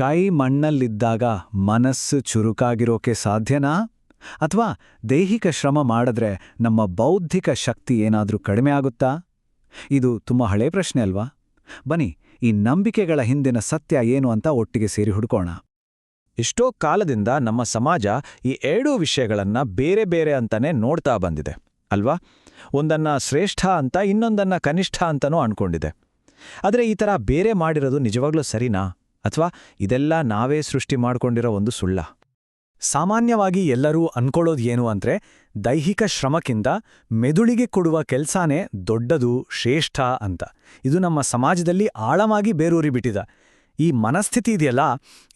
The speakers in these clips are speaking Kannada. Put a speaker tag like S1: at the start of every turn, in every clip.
S1: ಕೈ ಮಣ್ಣಲ್ಲಿದ್ದಾಗ ಮನಸ್ಸು ಚುರುಕಾಗಿರೋಕೆ ಸಾಧ್ಯನಾ? ಅಥವಾ ದೈಹಿಕ ಶ್ರಮ ಮಾಡಿದ್ರೆ ನಮ್ಮ ಬೌದ್ಧಿಕ ಶಕ್ತಿ ಏನಾದರೂ ಕಡಿಮೆ ಆಗುತ್ತಾ? ಇದು ತುಂಬ ಹಳೆ ಪ್ರಶ್ನೆ ಅಲ್ವಾ? ಬನ್ನಿ, ಈ ನಂಬಿಕೆಗಳ ಹಿಂದಿನ ಸತ್ಯ ಏನು ಅಂತ ಒಟ್ಟಿಗೆ ಸೇರಿ ಹುಡುಕೋಣ.
S2: ಎಷ್ಟೋ ಕಾಲದಿಂದ ನಮ್ಮ ಸಮಾಜ ಈ ಎರಡೂ ವಿಷಯಗಳನ್ನ ಬೇರೆ ಬೇರೆ ಅಂತಾನೆ ನೋಡ್ತಾ ಬಂದಿದೆ, ಅಲ್ವಾ? ಒಂದನ್ನ ಶ್ರೇಷ್ಠ ಅಂತ ಇನ್ನೊಂದನ್ನ ಕನಿಷ್ಠ ಅಂತನೂ ಅನ್ಕೊಂಡಿದೆ. ಆದರೆ ಈ ಥರ ಬೇರೆ ಮಾಡಿರೋದು ನಿಜವಾಗ್ಲೂ ಸರಿನಾ? ಅಥವಾ ಇದೆಲ್ಲ ನಾವೇ ಸೃಷ್ಟಿ ಮಾಡ್ಕೊಂಡಿರೋ ಒಂದು ಸುಳ್ಳ.
S1: ಸಾಮಾನ್ಯವಾಗಿ ಎಲ್ಲರೂ ಅನ್ಕೊಳ್ಳೋದು ಏನು ಅಂದ್ರೆ, ದೈಹಿಕ ಶ್ರಮಕ್ಕಿಂತ ಮೆದುಳಿಗೆ ಕೊಡುವ ಕೆಲಸನೇ ದೊಡ್ಡದು, ಶ್ರೇಷ್ಠ ಅಂತ. ಇದು ನಮ್ಮ ಸಮಾಜದಲ್ಲಿ ಆಳವಾಗಿ ಬೇರೂರಿಬಿಟ್ಟಿದೆ ಈ ಮನಸ್ಥಿತಿ ಇದೆಯಲ್ಲ,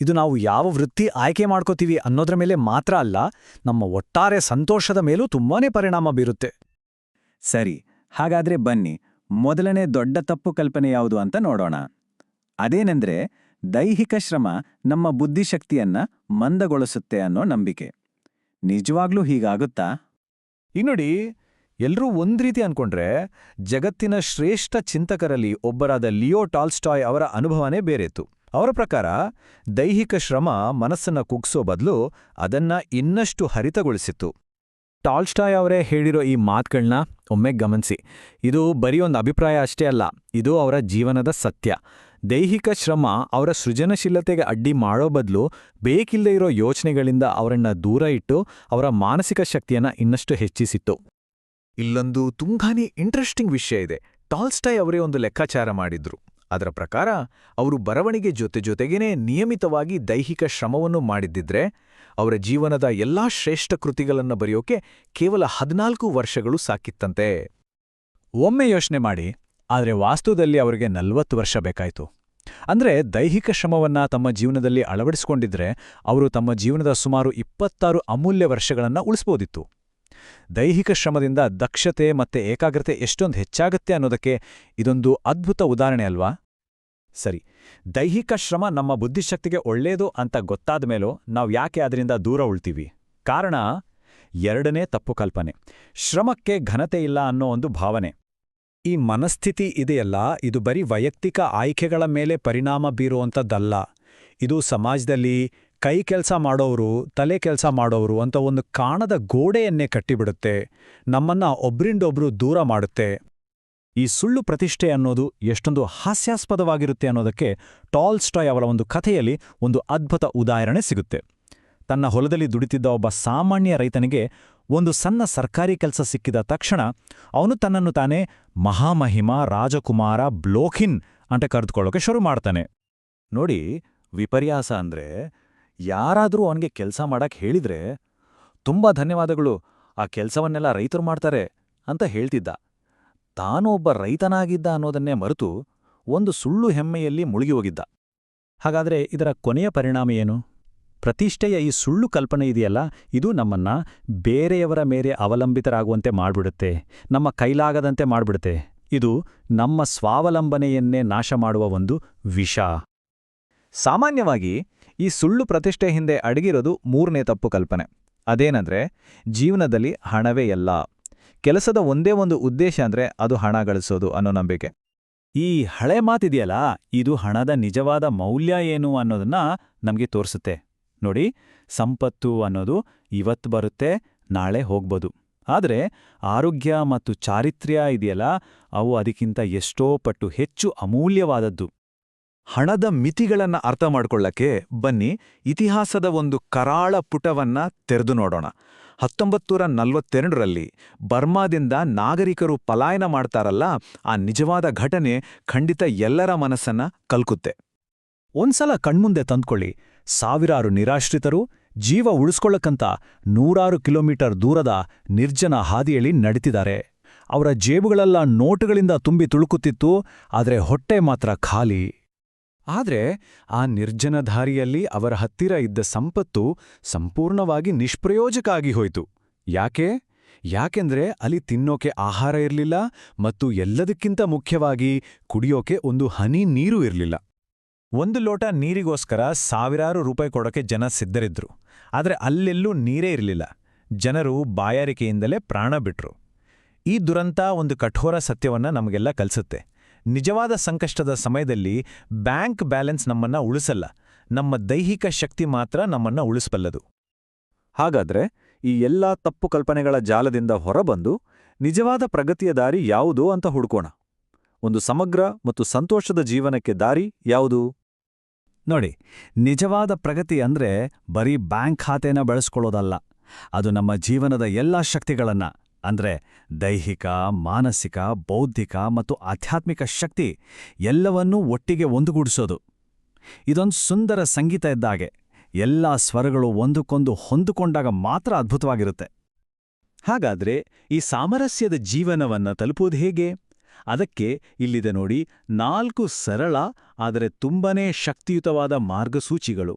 S1: ಇದು ನಾವು ಯಾವ ವೃತ್ತಿ ಆಯ್ಕೆ ಮಾಡ್ಕೋತೀವಿ ಅನ್ನೋದ್ರ ಮೇಲೆ ಮಾತ್ರ ಅಲ್ಲ, ನಮ್ಮ ಒಟ್ಟಾರೆ ಸಂತೋಷದ ಮೇಲೂ ತುಂಬಾನೇ ಪರಿಣಾಮ ಬೀರುತ್ತೆ.
S2: ಸರಿ, ಹಾಗಾದ್ರೆ ಬನ್ನಿ, ಮೊದಲನೇ ದೊಡ್ಡ ತಪ್ಪು ಕಲ್ಪನೆ ಯಾವುದು ಅಂತ ನೋಡೋಣ. ಅದೇನೆಂದ್ರೆ ದೈಹಿಕ ಶ್ರಮ ನಮ್ಮ ಬುದ್ಧಿಶಕ್ತಿಯನ್ನ ಮಂದಗೊಳಿಸುತ್ತೆ ಅನ್ನೋ ನಂಬಿಕೆ. ನಿಜವಾಗ್ಲೂ ಹೀಗಾಗುತ್ತಾ?
S1: ಈಗ ನೋಡಿ ಎಲ್ಲರೂ ಒಂದ್ ರೀತಿ ಅನ್ಕೊಂಡ್ರೆ ಜಗತ್ತಿನ ಶ್ರೇಷ್ಠ ಚಿಂತಕರಲ್ಲಿ ಒಬ್ಬರಾದ ಲಿಯೋ ಟಾಲ್ಸ್ಟಾಯ್ ಅವರ ಅನುಭವನೇ ಬೇರೆತ್ತು ಅವರ ಪ್ರಕಾರ, ದೈಹಿಕ ಶ್ರಮ ಮನಸ್ಸನ್ನ ಕುಗ್ಸೋ ಬದಲು ಅದನ್ನ ಇನ್ನಷ್ಟು ಹರಿತಗೊಳಿಸಿತ್ತು. ಟಾಲ್ಸ್ಟಾಯ್ ಅವರೇ ಹೇಳಿರೋ ಈ ಮಾತುಗಳನ್ನ ಒಮ್ಮೆ ಗಮನಿಸಿ. ಇದು ಬರೀ ಒಂದು ಅಭಿಪ್ರಾಯ ಅಷ್ಟೇ ಅಲ್ಲ, ಇದು ಅವರ ಜೀವನದ ಸತ್ಯ. ದೈಹಿಕ ಶ್ರಮ ಅವರ ಸೃಜನಶೀಲತೆಗೆ ಅಡ್ಡಿ ಮಾಡೋ ಬದಲು ಬೇಕಿಲ್ಲದೇ ಇರೋ ಯೋಚನೆಗಳಿಂದ ಅವರನ್ನ ದೂರ ಇಟ್ಟು ಅವರ ಮಾನಸಿಕ ಶಕ್ತಿಯನ್ನ ಇನ್ನಷ್ಟು ಹೆಚ್ಚಿಸಿತ್ತು. ಇಲ್ಲೊಂದು ತುಂಬಾನೇ ಇಂಟ್ರೆಸ್ಟಿಂಗ್ ವಿಷಯ ಇದೆ. ಟಾಲ್ಸ್ಟಾಯ್ ಅವರೇ ಒಂದು ಲೆಕ್ಕಾಚಾರ ಮಾಡಿದ್ರು. ಅದರ ಪ್ರಕಾರ, ಅವರು ಬರವಣಿಗೆ ಜೊತೆ ಜೊತೆಗೇನೆ ನಿಯಮಿತವಾಗಿ ದೈಹಿಕ ಶ್ರಮವನ್ನು ಮಾಡಿದ್ದಿದ್ರೆ, ಅವರ ಜೀವನದ ಎಲ್ಲಾ ಶ್ರೇಷ್ಠ ಕೃತಿಗಳನ್ನು ಬರೆಯೋಕೆ ಕೇವಲ ಹದಿನಾಲ್ಕು ವರ್ಷಗಳು ಸಾಕಿತ್ತಂತೆ. ಒಮ್ಮೆ ಯೋಚನೆ ಮಾಡಿ ಆದರೆ ವಾಸ್ತುದಲ್ಲಿ ಅವರಿಗೆ ನಲ್ವತ್ತು ವರ್ಷ ಬೇಕಾಯಿತು. ಅಂದ್ರೆ ದೈಹಿಕ ಶ್ರಮವನ್ನು ತಮ್ಮ ಜೀವನದಲ್ಲಿ ಅಳವಡಿಸಿಕೊಂಡಿದ್ರೆ ಅವರು ತಮ್ಮ ಜೀವನದ ಸುಮಾರು ಇಪ್ಪತ್ತಾರು ಅಮೂಲ್ಯ ವರ್ಷಗಳನ್ನು ಉಳಿಸ್ಬೋದಿತ್ತು. ದೈಹಿಕ ಶ್ರಮದಿಂದ ದಕ್ಷತೆ ಮತ್ತೆ ಏಕಾಗ್ರತೆ ಎಷ್ಟೊಂದು ಹೆಚ್ಚಾಗತ್ತೆ ಅನ್ನೋದಕ್ಕೆ ಇದೊಂದು ಅದ್ಭುತ ಉದಾಹರಣೆ ಅಲ್ವಾ? ಸರಿ, ದೈಹಿಕ ಶ್ರಮ ನಮ್ಮ ಬುದ್ಧಿಶಕ್ತಿಗೆ ಒಳ್ಳೆಯದು ಅಂತ ಗೊತ್ತಾದ ಮೇಲೂ ನಾವು ಯಾಕೆ ಅದರಿಂದ ದೂರ ಉಳ್ತೀವಿ? ಕಾರಣ, ಎರಡನೇ ತಪ್ಪು ಕಲ್ಪನೆ. ಶ್ರಮಕ್ಕೆ ಘನತೆ ಇಲ್ಲ ಅನ್ನೋ ಒಂದು ಭಾವನೆ. ಈ ಮನಸ್ಥಿತಿ ಇದೆಯಲ್ಲ, ಇದು ಬರೀ ವೈಯಕ್ತಿಕ ಆಯ್ಕೆಗಳ ಮೇಲೆ ಪರಿಣಾಮ ಬೀರುವಂಥದ್ದಲ್ಲ. ಇದು ಸಮಾಜದಲ್ಲಿ ಕೈ ಕೆಲಸ ಮಾಡೋರು ತಲೆ ಕೆಲಸ ಮಾಡೋರು ಅಂತ ಒಂದು ಕಾಣದ ಗೋಡೆಯನ್ನೇ ಕಟ್ಟಿಬಿಡುತ್ತೆ, ನಮ್ಮನ್ನ ಒಬ್ರಿಂದೊಬ್ರು ದೂರ ಮಾಡುತ್ತೆ. ಈ ಸುಳ್ಳು ಪ್ರತಿಷ್ಠೆ ಅನ್ನೋದು ಎಷ್ಟೊಂದು ಹಾಸ್ಯಾಸ್ಪದವಾಗಿರುತ್ತೆ ಅನ್ನೋದಕ್ಕೆ ಟಾಲ್ಸ್ಟಾಯ್ ಅವರ ಒಂದು ಕಥೆಯಲ್ಲಿ ಒಂದು ಅದ್ಭುತ ಉದಾಹರಣೆ ಸಿಗುತ್ತೆ. ತನ್ನ ಹೊಲದಲ್ಲಿ ದುಡಿತಿದ್ದ ಒಬ್ಬ ಸಾಮಾನ್ಯ ರೈತನಿಗೆ ಒಂದು ಸಣ್ಣ ಸರ್ಕಾರಿ ಕೆಲಸ ಸಿಕ್ಕಿದ ತಕ್ಷಣ ಅವನು ತನ್ನನ್ನು ತಾನೇ ಮಹಾಮಹಿಮ, ರಾಜಕುಮಾರ ಬ್ಲೋಖಿನ್ ಅಂತ ಕರೆದುಕೊಳ್ಳೋಕೆ ಶುರು ಮಾಡ್ತಾನೆ. ನೋಡಿ, ವಿಪರ್ಯಾಸ ಅಂದ್ರೆ ಯಾರಾದರೂ ಅವನಿಗೆ ಕೆಲಸ ಮಾಡಕ್ ಹೇಳಿದ್ರೆ ತುಂಬಾ ಧನ್ಯವಾದಗಳು, ಆ ಕೆಲಸವನ್ನೆಲ್ಲ ರೈತರು ಮಾಡ್ತಾರೆ ಅಂತ ಹೇಳ್ತಿದ್ದ. ತಾನು ಒಬ್ಬ ರೈತನಾಗಿದ್ದ ಅನ್ನೋದನ್ನೇ ಮರೆತು ಒಂದು ಸುಳ್ಳು ಹೆಮ್ಮೆಯಲ್ಲಿ ಮುಳುಗಿ ಹೋಗಿದ್ದ. ಹಾಗಾದ್ರೆ ಇದರ ಕೊನೆಯ ಪರಿಣಾಮ ಏನು? ಪ್ರತಿಷ್ಠೆಯ ಈ ಸುಳ್ಳು ಕಲ್ಪನೆ ಇದೆಯಲ್ಲ? ಇದು ನಮ್ಮನ್ನ ಬೇರೆಯವರ ಮೇಲೆ ಅವಲಂಬಿತರಾಗುವಂತೆ ಮಾಡಿಬಿಡುತ್ತೆ. ನಮ್ಮ ಕೈಲಾಗದಂತೆ ಮಾಡಿಬಿಡುತ್ತೆ. ಇದು ನಮ್ಮ ಸ್ವಾವಲಂಬನೆಯನ್ನೇ ನಾಶ ಮಾಡುವ ಒಂದು ವಿಷ. ಸಾಮಾನ್ಯವಾಗಿ ಈ ಸುಳ್ಳು ಪ್ರತಿಷ್ಠೆ ಹಿಂದೆ ಅಡಗಿರೋದು ಮೂರನೇ ತಪ್ಪು ಕಲ್ಪನೆ. ಅದೇನಂದ್ರೆ, ಜೀವನದಲ್ಲಿ ಹಣವೇ ಎಲ್ಲ. ಕೆಲಸದ ಒಂದೇ ಒಂದು ಉದ್ದೇಶ ಅಂದ್ರೆ ಅದು ಹಣ ಗಳಿಸೋದು ಅನ್ನೋ ನಂಬಿಕೆ. ಈ ಹಳೆ ಮಾತಿದೆಯಲ್ಲ, ಇದು ಹಣದ ನಿಜವಾದ ಮೌಲ್ಯ ಏನು ಅನ್ನೋದನ್ನ ನಮಗೆ ತೋರಿಸುತ್ತೆ. ನೋಡಿ, ಸಂಪತ್ತು ಅನ್ನೋದು ಇವತ್ತು ಬರುತ್ತೆ, ನಾಳೆ ಹೋಗ್ಬೋದು. ಆದರೆ, ಆರೋಗ್ಯ ಮತ್ತು ಚಾರಿತ್ರ್ಯ ಇದೆಯಲ್ಲ, ಅವು ಅದಕ್ಕಿಂತ ಎಷ್ಟೋ ಪಟ್ಟು ಹೆಚ್ಚು ಅಮೂಲ್ಯವಾದದ್ದು. ಹಣದ ಮಿತಿಗಳನ್ನು ಅರ್ಥ ಮಾಡಿಕೊಳ್ಳಕ್ಕೆ ಬನ್ನಿ, ಇತಿಹಾಸದ ಒಂದು ಕರಾಳ ಪುಟವನ್ನ ತೆರೆದು ನೋಡೋಣ. ಹತ್ತೊಂಬತ್ತೂರ ನಲವತ್ತೆರಡರಲ್ಲಿ ಬರ್ಮಾದಿಂದ ನಾಗರಿಕರು ಪಲಾಯನ ಮಾಡ್ತಾರಲ್ಲ, ಆ ನಿಜವಾದ ಘಟನೆ ಖಂಡಿತ ಎಲ್ಲರ ಮನಸ್ಸನ್ನ ಕಲ್ಕುತ್ತೆ. ಒಂದ್ಸಲ ಕಣ್ಮುಂದೆ ತಂದ್ಕೊಳ್ಳಿ. ಸಾವಿರಾರು ನಿರಾಶ್ರಿತರು ಜೀವ ಉಳಿಸ್ಕೊಳ್ಳಕ್ಕಂತ ನೂರಾರು ಕಿಲೋಮೀಟರ್ ದೂರದ ನಿರ್ಜನ ಹಾದಿಯಲ್ಲಿ ನಡೀತಿದ್ದಾರೆ. ಅವರ ಜೇಬುಗಳೆಲ್ಲ ನೋಟುಗಳಿಂದ ತುಂಬಿ ತುಳುಕುತ್ತಿತ್ತು, ಆದರೆ ಹೊಟ್ಟೆ ಮಾತ್ರ ಖಾಲಿ. ಆದರೆ ಆ ನಿರ್ಜನ ದಾರಿಯಲ್ಲಿ ಅವರ ಹತ್ತಿರ ಇದ್ದ ಸಂಪತ್ತು ಸಂಪೂರ್ಣವಾಗಿ ನಿಷ್ಪ್ರಯೋಜಕ ಹೋಯ್ತು. ಯಾಕೆ? ಯಾಕೆಂದ್ರೆ ಅಲ್ಲಿ ತಿನ್ನೋಕೆ ಆಹಾರ ಇರಲಿಲ್ಲ ಮತ್ತು ಎಲ್ಲದಕ್ಕಿಂತ ಮುಖ್ಯವಾಗಿ ಕುಡಿಯೋಕೆ ಒಂದು ಹನಿ ನೀರು ಇರಲಿಲ್ಲ. ಒಂದು ಲೋಟ ನೀರಿಗೋಸ್ಕರ ಸಾವಿರಾರು ರೂಪಾಯಿ ಕೊಡೋಕೆ ಜನ ಸಿದ್ಧರಿದ್ರು. ಆದರೆ ಅಲ್ಲೆಲ್ಲೂ ನೀರೇ ಇರಲಿಲ್ಲ. ಜನರು ಬಾಯಾರಿಕೆಯಿಂದಲೇ ಪ್ರಾಣ ಬಿಟ್ರು. ಈ ದುರಂತ ಒಂದು ಕಠೋರ ಸತ್ಯವನ್ನ ನಮಗೆಲ್ಲ ಕಲಿಸುತ್ತೆ. ನಿಜವಾದ ಸಂಕಷ್ಟದ ಸಮಯದಲ್ಲಿ ಬ್ಯಾಂಕ್ ಬ್ಯಾಲೆನ್ಸ್ ನಮ್ಮನ್ನ ಉಳಿಸಲ್ಲ. ನಮ್ಮ ದೈಹಿಕ ಶಕ್ತಿ ಮಾತ್ರ ನಮ್ಮನ್ನ ಉಳಿಸಬಲ್ಲದು. ಹಾಗಾದ್ರೆ ಈ ಎಲ್ಲಾ ತಪ್ಪು ಕಲ್ಪನೆಗಳ ಜಾಲದಿಂದ ಹೊರಬಂದು ನಿಜವಾದ ಪ್ರಗತಿಯ ದಾರಿ ಯಾವುದು ಅಂತ ಹುಡುಕೋಣ. ಒಂದು ಸಮಗ್ರ ಮತ್ತು ಸಂತೋಷದ ಜೀವನಕ್ಕೆ ದಾರಿ ಯಾವುದು?
S2: ನೋಡಿ, ನಿಜವಾದ ಪ್ರಗತಿ ಅಂದ್ರೆ ಬರೀ ಬ್ಯಾಂಕ್ ಖಾತೆನ ಬೆಳೆಸ್ಕೊಳ್ಳೋದಲ್ಲ. ಅದು ನಮ್ಮ ಜೀವನದ ಎಲ್ಲಾ ಶಕ್ತಿಗಳನ್ನ, ಅಂದ್ರೆ ದೈಹಿಕ, ಮಾನಸಿಕ, ಬೌದ್ಧಿಕ ಮತ್ತು ಆಧ್ಯಾತ್ಮಿಕ ಶಕ್ತಿ ಎಲ್ಲವನ್ನೂ ಒಟ್ಟಿಗೆ ಒಂದುಗೂಡಿಸೋದು. ಇದೊಂದು ಸುಂದರ ಸಂಗೀತ ಇದ್ದಾಗೆ. ಎಲ್ಲಾ ಸ್ವರಗಳು ಒಂದಕ್ಕೊಂದು ಹೊಂದಿಕೊಂಡಾಗ ಮಾತ್ರ ಅದ್ಭುತವಾಗಿರುತ್ತೆ.
S1: ಹಾಗಾದ್ರೆ ಈ ಸಾಮರಸ್ಯದ ಜೀವನವನ್ನ ತಲುಪುವುದು ಹೇಗೆ? ಅದಕ್ಕೆ ಇಲ್ಲಿದೆ ನೋಡಿ ನಾಲ್ಕು ಸರಳ ಆದರೆ ತುಂಬನೇ ಶಕ್ತಿಯುತವಾದ ಮಾರ್ಗಸೂಚಿಗಳು.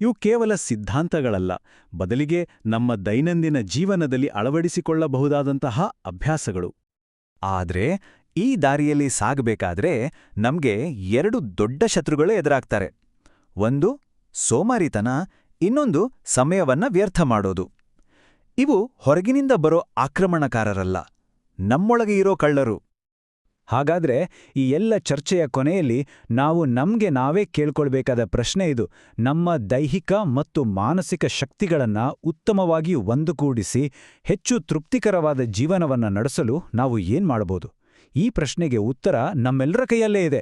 S1: ಇವು ಕೇವಲ ಸಿದ್ಧಾಂತಗಳಲ್ಲ, ಬದಲಿಗೆ ನಮ್ಮ ದೈನಂದಿನ ಜೀವನದಲ್ಲಿ ಅಳವಡಿಸಿಕೊಳ್ಳಬಹುದಾದಂತಹ ಅಭ್ಯಾಸಗಳು. ಆದರೆ ಈ ದಾರಿಯಲ್ಲಿ ಸಾಗಬೇಕಾದ್ರೆ ನಮಗೆ ಎರಡು ದೊಡ್ಡ ಶತ್ರುಗಳೇ ಎದುರಾಗ್ತಾರೆ. ಒಂದು ಸೋಮಾರಿತನ, ಇನ್ನೊಂದು ಸಮಯವನ್ನ ವ್ಯರ್ಥ ಮಾಡೋದು. ಇವು ಹೊರಗಿನಿಂದ ಬರೋ ಆಕ್ರಮಣಕಾರರಲ್ಲ, ನಮ್ಮೊಳಗೆ ಇರೋ ಕಳ್ಳರು.
S2: ಹಾಗಾದ್ರೆ ಈ ಎಲ್ಲ ಚರ್ಚೆಯ ಕೊನೆಯಲ್ಲಿ ನಾವು ನಮ್ಗೆ ನಾವೇ ಕೇಳ್ಕೊಳ್ಬೇಕಾದ ಪ್ರಶ್ನೆ ಇದು. ನಮ್ಮ ದೈಹಿಕ ಮತ್ತು ಮಾನಸಿಕ ಶಕ್ತಿಗಳನ್ನ ಉತ್ತಮವಾಗಿ ಒಂದುಗೂಡಿಸಿ ಹೆಚ್ಚು ತೃಪ್ತಿಕರವಾದ ಜೀವನವನ್ನ ನಡೆಸಲು ನಾವು ಏನ್ ಮಾಡಬಹುದು ಈ ಪ್ರಶ್ನೆಗೆ ಉತ್ತರ ನಮ್ಮೆಲ್ಲರ ಕೈಯಲ್ಲೇ ಇದೆ.